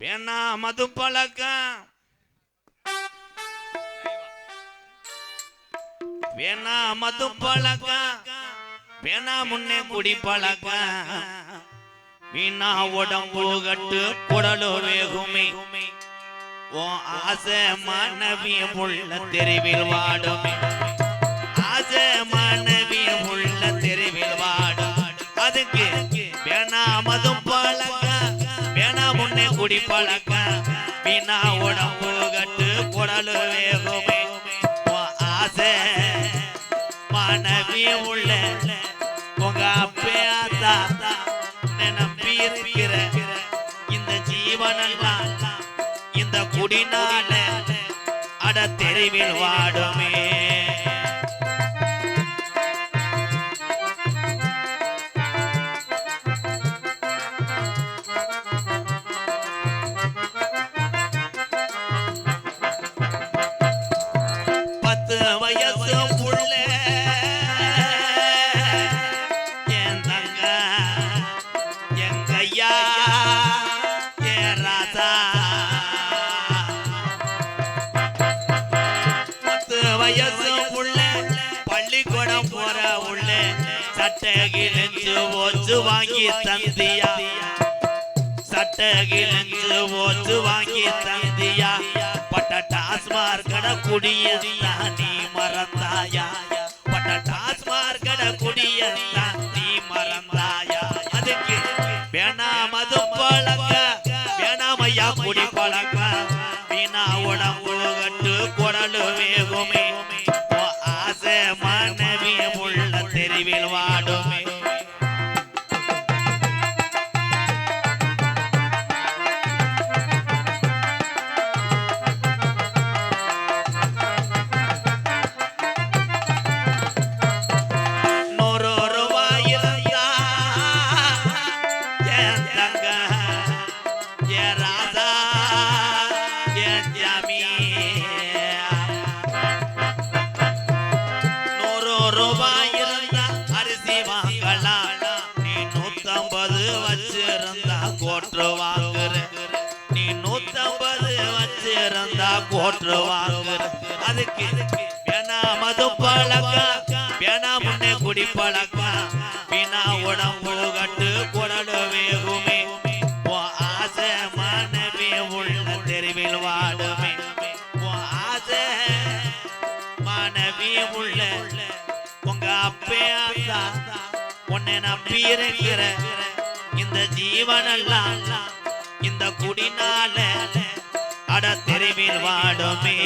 வேணா மது பழக்கம். வேணா மது பழக்கம். வேணா முன்னே குடி பழக்கம். வீணா உடம்பு கட்டு குடலோ வேகுமே. ஓ ஆசை மாணவி உள்ள தெருவில் வாடுமே. ஆசை மாணவி முன்னே குடி பழக்க. வீணா உடம்பு கட்டு குடலு வேகுமே. ஆசை மனைவி உள்ள உங்க அப்பேதா நம்பி இருக்கிற இந்த ஜீவனெல்லாம் இந்த குடினால அட தெருவில் வாடுமே. பத்து வயசு புள்ள. என் தங்க எங்கையா என் ராசா பத்து வயசு புள்ள பள்ளிக்கூடம் போற உள்ள. சட்டை கிழிஞ்சு ஓச்சு வாங்கி தந்தியா. சட்டை கிழிஞ்சு ஓச்சு வாங்கி தந்தியா. டாஸ்மார் கட குடிய நீ மறந்தாயா? பட்ட டாஸ்மார் கட குடிய நீ மறந்தாயா? அதுக்கு வேணாம் அது பழக்க வேணாம் ஐயா குடி பழக்க வீணா உடம்பு கட்டு குடலு வேகுமே. ஆசை மனைவி உள்ள தெரிவில் வா. ரூபாய் இருந்தா அரிசி வாங்கலாம் நீ நூத்தம்பது வச்சிருந்தா கோற்று வாங்குற நீ நூத்தம்பது வச்சிருந்தா கோற்று வாங்குற அதுக்கு வேணா மது பழக்கம் வேணா முன்னே குடி பழக்கம் வீணா உடம்பு கட்டு குடலு வேகுமே. ஆசை மனைவி உள்ள தெருவில் வாடுமே. ஆசை மனைவி உள்ள அப்பே உன்னை நம்பி இருக்கிற இந்த ஜீவனெல்லாம் இந்த குடினால அட தெருவில் வாடுமே.